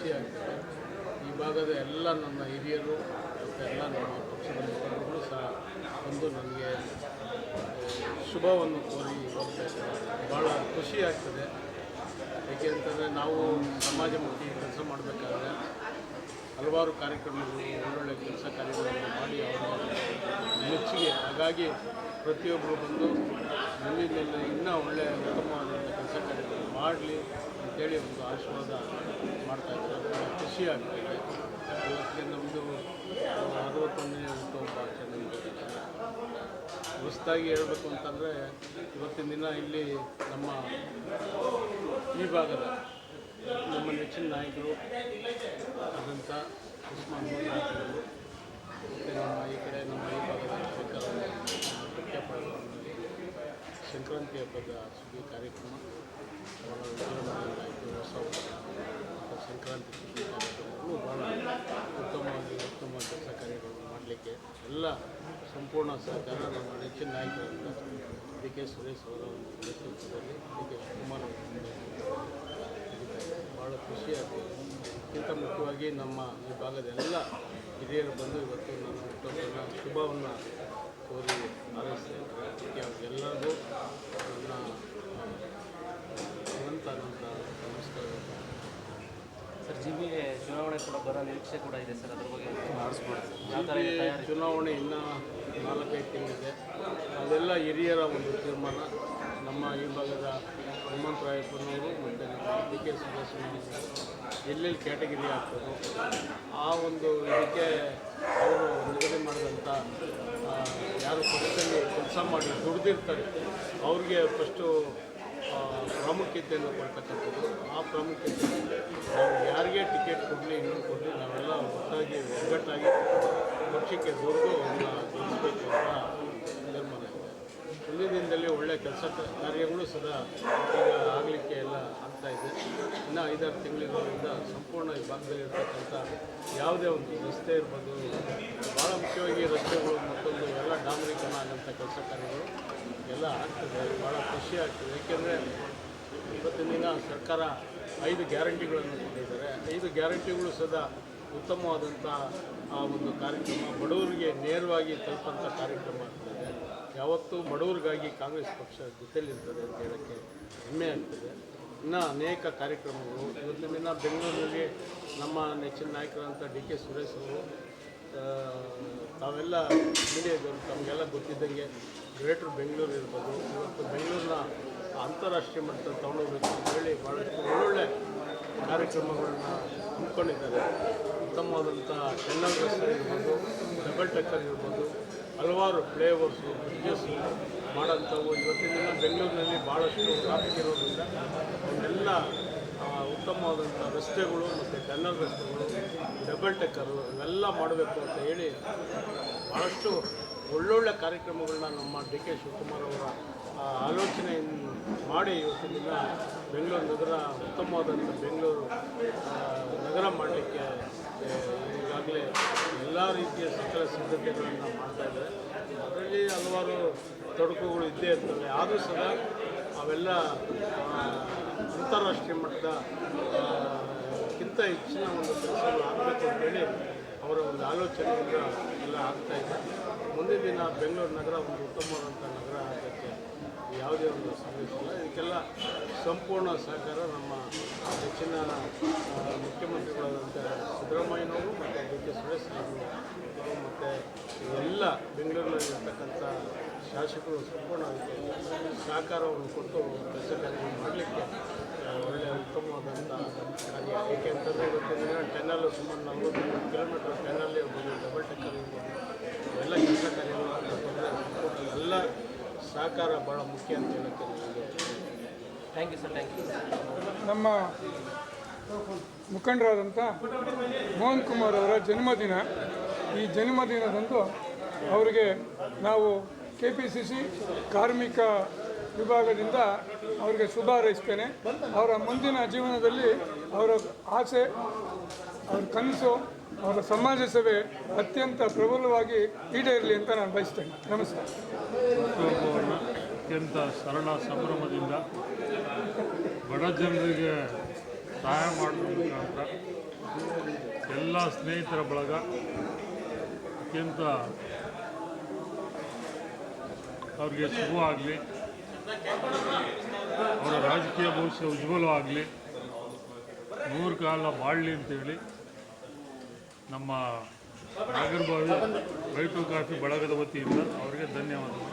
ಭಾಳ ಖುಷಿಯಾಗ್ತದೆ ಈ ಭಾಗದ ಎಲ್ಲ ನನ್ನ ಹಿರಿಯರು ಮತ್ತು ಎಲ್ಲ ನಮ್ಮ ಪಕ್ಷದ ಮುಖಂಡರು ಸಹ ಒಂದು ನನಗೆ ಶುಭವನ್ನು ಕೋರಿ ಭಾಳ ಖುಷಿ ಆಗ್ತದೆ. ಏಕೆ ಅಂತಂದರೆ ನಾವು ಸಮಾಜಮುಖಿ ಕೆಲಸ ಮಾಡಬೇಕಾದ್ರೆ ಹಲವಾರು ಕಾರ್ಯಕ್ರಮಗಳು, ಒಳ್ಳೊಳ್ಳೆ ಕೆಲಸ ಕಾರ್ಯಗಳನ್ನು ಮಾಡಿ ಅವರ ಮೆಚ್ಚುಗೆ. ಹಾಗಾಗಿ ಪ್ರತಿಯೊಬ್ಬರು ಬಂದು ಮುಂದಿನಲ್ಲಿ ಇನ್ನೂ ಒಳ್ಳೆಯ ಉತ್ತಮವಾದಂಥ ಮಾಡಲಿ ಅಂತೇಳಿ ಒಂದು ಆಶೀರ್ವಾದ ಮಾಡ್ತಾ ಇದ್ದಾರೆ. ಖುಷಿ ಆಗ್ತಾಯಿದೆ ಇವತ್ತಿಗೆ ನಮ್ಮದು ಅರವತ್ತೊಂದನೇ ಹುಟ್ಟುಹಬ್ಬ ಆಚರಣೆ ಹೊಸದಾಗಿ ಹೇಳಬೇಕು ಅಂತಂದರೆ ಇವತ್ತಿನ ದಿನ ಇಲ್ಲಿ ನಮ್ಮ ಈ ಭಾಗದ ನಮ್ಮ ನೆಚ್ಚಿನ ನಾಯಕರು ಆದಂಥ ಉಸ್ಮಾನ್ ಅವರು ಮತ್ತು ನಮ್ಮ ಈ ಕಡೆ ನಮ್ಮ ಈ ಭಾಗದ ಶಂಕರಪುರದಲ್ಲಿ ಸಂಕ್ರಾಂತಿ ಹಬ್ಬದ ಸುದ್ದಿ ಕಾರ್ಯಕ್ರಮ. ಭಾಳ ವಿಜೃಂಭಣೆಯಿಂದ ಹೊಸ ಸಂಕ್ರಾಂತಿ ಸುದ್ದಿ ಕಾರ್ಯಕ್ರಮಗಳು ಭಾಳ ಉತ್ತಮವಾಗಿ ಉತ್ತಮ ಕೆಲಸ ಕಾರ್ಯಗಳನ್ನು ಮಾಡಲಿಕ್ಕೆ ಎಲ್ಲ ಸಂಪೂರ್ಣ ಸಹಕಾರ ನಮ್ಮ ನೆಚ್ಚಿನ ನಾಯಕರಾದ ಡಿ ಕೆ ಸುರೇಶ್ ಅವರ ಒಂದು ನೇತೃತ್ವದಲ್ಲಿ ಡಿ ಕೆ ಶಿವಕುಮಾರ್ ಭಾಳ ಖುಷಿ ಅತ್ಯಂತ ಮುಖ್ಯವಾಗಿ ನಮ್ಮ ಈ ಭಾಗದ ಎಲ್ಲ ಹಿರಿಯರು ಬಂದು ಇವತ್ತು ನಾನು ಶುಭವನ್ನು ಕೋರಿ ಅದಕ್ಕೆ ಅವ್ರಿಗೆಲ್ಲರಿಗೂ ನನ್ನ ಅನಂತ ಅನಂತ ನಮಸ್ಕಾರ. ಸರ್ ಜಿ ಬಿ ಚುನಾವಣೆ ಕೂಡ ಬರೋ ನಿರೀಕ್ಷೆ ಕೂಡ ಇದೆ ಸರ್ ಅದ್ರ ಬಗ್ಗೆ ತಯಾರಿ ಚುನಾವಣೆ ಇನ್ನೂ ನಾಲ್ಕೈದು ತಿಂಗಳಿದೆ. ಅದೆಲ್ಲ ಹಿರಿಯರ ಒಂದು ತೀರ್ಮಾನ. ನಮ್ಮ ಈ ಭಾಗದ ಹನುಮಂತರಾಯಪ್ಪನವರು ಮತ್ತು ನಮ್ಮ ಡಿ ಕೆ ಎಲ್ಲೆಲ್ಲಿ ಕ್ಯಾಟಗಿರಿ ಆಗ್ತದೋ ಆ ಒಂದು ಇದಕ್ಕೆ ಅವರು ನಿಗದಿ ಮಾಡಿದಂಥ ಯಾರು ಪಕ್ಷದಲ್ಲಿ ಕೆಲಸ ಮಾಡಿ ದುಡ್ದಿರ್ತಾರೆ, ಅವ್ರಿಗೆ ಫಸ್ಟು ಪ್ರಾಮುಖ್ಯತೆಯನ್ನು ಕೊಡ್ತಕ್ಕಂಥದ್ದು. ಆ ಪ್ರಾಮುಖ್ಯತೆ ನಾವು ಯಾರಿಗೆ ಟಿಕೆಟ್ ಕೊಡಲಿ ಇನ್ನೊಂದು ಕೊಡಲಿ, ನಾವೆಲ್ಲ ಒಟ್ಟಾಗಿ ಒಗ್ಗಟ್ಟಾಗಿ ಪಕ್ಷಕ್ಕೆ ಅವನ್ನ ಗೆಲ್ಲಿಸಬೇಕು ಅಂತ ಮುಂದಿನ ದಿನದಲ್ಲಿ ಒಳ್ಳೆಯ ಕೆಲಸ ಕಾರ್ಯಗಳು ಸದಾ ಈಗ ಆಗಲಿಕ್ಕೆ ಎಲ್ಲ ಆಗ್ತಾ ಇದೆ. ಇನ್ನು ಐದಾರು ತಿಂಗಳಿರೋದ್ರಿಂದ ಸಂಪೂರ್ಣ ಈ ಭಾಗದಲ್ಲಿ ಇರ್ತಕ್ಕಂಥ ಯಾವುದೇ ಒಂದು ರಸ್ತೆ ಇರ್ಬೋದು ಭಾಳ ಮುಖ್ಯವಾಗಿ ರಸ್ತೆಗಳು ಮತ್ತೊಂದು ಎಲ್ಲ ಡಾಮರೀಕರಣ ಆಗೋಂಥ ಕೆಲಸ ಕಾರ್ಯಗಳು ಎಲ್ಲ ಆಗ್ತದೆ ಭಾಳ ಖುಷಿ ಆಗ್ತದೆ. ಏಕೆಂದರೆ ಇವತ್ತಿನ ದಿನ ಸರ್ಕಾರ ಐದು ಗ್ಯಾರಂಟಿಗಳನ್ನು ಕೊಟ್ಟಿದ್ದಾರೆ. ಐದು ಗ್ಯಾರಂಟಿಗಳು ಸದಾ ಉತ್ತಮವಾದಂಥ ಆ ಒಂದು ಕಾರ್ಯಕ್ರಮ, ಬಡವರಿಗೆ ನೇರವಾಗಿ ತಲುಪಂಥ ಕಾರ್ಯಕ್ರಮ ಯಾವತ್ತೂ ಬಡವರಿಗಾಗಿ ಕಾಂಗ್ರೆಸ್ ಪಕ್ಷ ಜೊತೆಯಲ್ಲಿರ್ತದೆ ಅಂತ ಹೇಳೋಕ್ಕೆ ಹೆಮ್ಮೆ ಆಗ್ತದೆ. ಇನ್ನೂ ಅನೇಕ ಕಾರ್ಯಕ್ರಮಗಳು. ಇವತ್ತಿನ ದಿನ ಬೆಂಗಳೂರಿನಲ್ಲಿ ನಮ್ಮ ನೆಚ್ಚಿನ ನಾಯಕರಂಥ ಡಿ ಕೆ ಸುರೇಶ್ ಅವರು ತಾವೆಲ್ಲ ಮೀಡಿಯಾದವರು, ತಮಗೆಲ್ಲ ಗೊತ್ತಿದ್ದಂಗೆ ಗ್ರೇಟರ್ ಬೆಂಗಳೂರು ಇರ್ಬೋದು. ಇವತ್ತು ಬೆಂಗಳೂರಿನ ಅಂತಾರಾಷ್ಟ್ರೀಯ ಮಟ್ಟದಲ್ಲಿ ಹೋಗಬೇಕು ಅಂತ ಹೇಳಿ ಭಾಳಷ್ಟು ಒಳ್ಳೊಳ್ಳೆ ಕಾರ್ಯಕ್ರಮಗಳನ್ನ ಹಮ್ಮಿಕೊಂಡಿದ್ದಾರೆ. ಉತ್ತಮವಾದಂಥ ಟೆನ್ನಲ್ ರಸ್ತೆ ಇರ್ಬೋದು ಡಬಲ್ ಟಕ್ಕರ್ ಇರ್ಬೋದು. ಹಲವಾರು ಫ್ಲೇವರ್ಸು ಫ್ರಿಜಸ್ ಮಾಡೋಂಥವು ಇವತ್ತಿನ ದಿನ ಬೆಂಗಳೂರಿನಲ್ಲಿ ಭಾಳಷ್ಟು ಟ್ರಾಫಿಕ್ ಇರೋದ್ರಿಂದ ಅವನ್ನೆಲ್ಲ ಉತ್ತಮವಾದಂಥ ರಸ್ತೆಗಳು ಮತ್ತು ಟನ್ನಲ್ ರಸ್ತೆಗಳು ಡಬಲ್ ಟೆಕ್ಕರು ಇವೆಲ್ಲ ಮಾಡಬೇಕು ಅಂತ ಹೇಳಿ ಭಾಳಷ್ಟು ಒಳ್ಳೊಳ್ಳೆ ಕಾರ್ಯಕ್ರಮಗಳನ್ನ ನಮ್ಮ ಡಿ ಕೆ ಶಿವಕುಮಾರ್ ಅವರ ಆಲೋಚನೆಯನ್ನು ಮಾಡಿ ಇವತ್ತಿನ ದಿನ ಬೆಂಗಳೂರು ನಗರ, ಉತ್ತಮವಾದಂಥ ಬೆಂಗಳೂರು ನಗರ ಮಾಡಲಿಕ್ಕೆ ಈಗಾಗಲೇ ಎಲ್ಲ ರೀತಿಯ ಸಕಲ ಸಿದ್ಧತೆಗಳನ್ನು ಮಾಡ್ತಾ ಇದ್ದಾರೆ. ಅದರಲ್ಲಿ ಹಲವಾರು ತೊಡಕುಗಳು ಇದ್ದೇ ಇರ್ತವೆ. ಆದರೂ ಸಹ ಅವೆಲ್ಲ ಅಂತಾರಾಷ್ಟ್ರೀಯ ಮಟ್ಟದ ಆ, ಕ್ಕಿಂತ ಹೆಚ್ಚಿನ ಒಂದು ಕೆಲಸಗಳು ಆಗಬೇಕು ಅಂತೇಳಿ ಅವರ ಒಂದು ಆಲೋಚನೆಯಿಂದ ಎಲ್ಲ ಆಗ್ತಾ ಇದೆ. ಮುಂದಿನ ದಿನ ಬೆಂಗಳೂರು ನಗರ ಒಂದು ಉತ್ತಮವಾದಂಥ ನಗರ ಆಗೋಕ್ಕೆ ಯಾವುದೇ ಒಂದು ಇಲ್ಲ. ಇದಕ್ಕೆಲ್ಲ ಸಂಪೂರ್ಣ ಸಹಕಾರ ನಮ್ಮ ಹೆಚ್ಚಿನ ಮುಖ್ಯಮಂತ್ರಿಗಳಾದಂಥ ಸಿದ್ದರಾಮಯ್ಯನವರು ಮತ್ತು ಡಿ ಕೆ ಸುರೇಶ್ ಅವರು ಮತ್ತು ಎಲ್ಲ ಬೆಂಗಳೂರಿನಲ್ಲಿರ್ತಕ್ಕಂಥ ಶಾಸಕರು ಸಂಪೂರ್ಣ ಸಹಕಾರವನ್ನು ಕೊಟ್ಟು ಕೆಲಸ ಕಾರ್ಯ ಮಾಡಲಿಕ್ಕೆ ಒಳ್ಳೆಯ ಉತ್ತಮವಾದಂಥ ಕಾರ್ಯ. ಏಕೆಂತಂದರೆ ಇವತ್ತಿನ ಟೆನ್ನಲ್ಲು ಟೆನ್ನಲ್ ಸುಮಾರು ನಲವತ್ತು ಕಿಲೋಮೀಟರ್ ಟೆನ್ನಲ್ಲಿ ಡಬಲ್ ಟೆಕ್ಕರ್ ಇರ್ಬೋದು ಎಲ್ಲ ಕೆಲಸ ಕಾರ್ಯಗಳು ಆಗ್ಬೇಕಂದ್ರೆ ಸಂಪೂರ್ಣ ಎಲ್ಲ ಸಹಕಾರ ಬಹಳ ಮುಖ್ಯ ಅಂತ ಹೇಳಕ್ಕೆ thank you sir thank you ನಮ್ಮ ಮುಖಂಡರಾದಂಥ ಮೋಹನ್ ಕುಮಾರ್ ಅವರ ಜನ್ಮದಿನ, ಈ ಜನ್ಮದಿನದಂದು ಅವರಿಗೆ ನಾವು ಕೆ ಪಿ ಸಿ ಸಿ ಕಾರ್ಮಿಕ ವಿಭಾಗದಿಂದ ಅವರಿಗೆ ಶುಭ ಹಾರೈಸ್ತೇನೆ. ಅವರ ಮುಂದಿನ ಜೀವನದಲ್ಲಿ ಅವರ ಆಸೆ, ಅವ್ರ ಕನಸು ಅವರ ಸಮಾಜ ಸೇವೆ ಅತ್ಯಂತ ಪ್ರಬಲವಾಗಿ ಈಡೇರಲಿ ಅಂತ ನಾನು ಬಯಸ್ತೇನೆ. ನಮಸ್ಕಾರ. ಅತ್ಯಂತ ಸರಳ ಸಂಭ್ರಮದಿಂದ ಬಡ ಜನರಿಗೆ ಸಹಾಯ ಮುಖಾಂತರ ಎಲ್ಲ ಸ್ನೇಹಿತರ ಬಳಗ ಅತ್ಯಂತ ಅವ್ರಿಗೆ ಶುಭವಾಗಲಿ ಅವರ ರಾಜಕೀಯ ಭವಿಷ್ಯ ಉಜ್ವಲವಾಗಲಿ, ನೂರು ಕಾಲ ಬಾಳಲಿ ಅಂತೇಳಿ ನಮ್ಮ ನಾಗರಬಾವಿ ರೈತರು ಕಾಫಿ ಬಳಗದ ವತಿಯಿಂದ ಅವರಿಗೆ ಧನ್ಯವಾದಗಳು.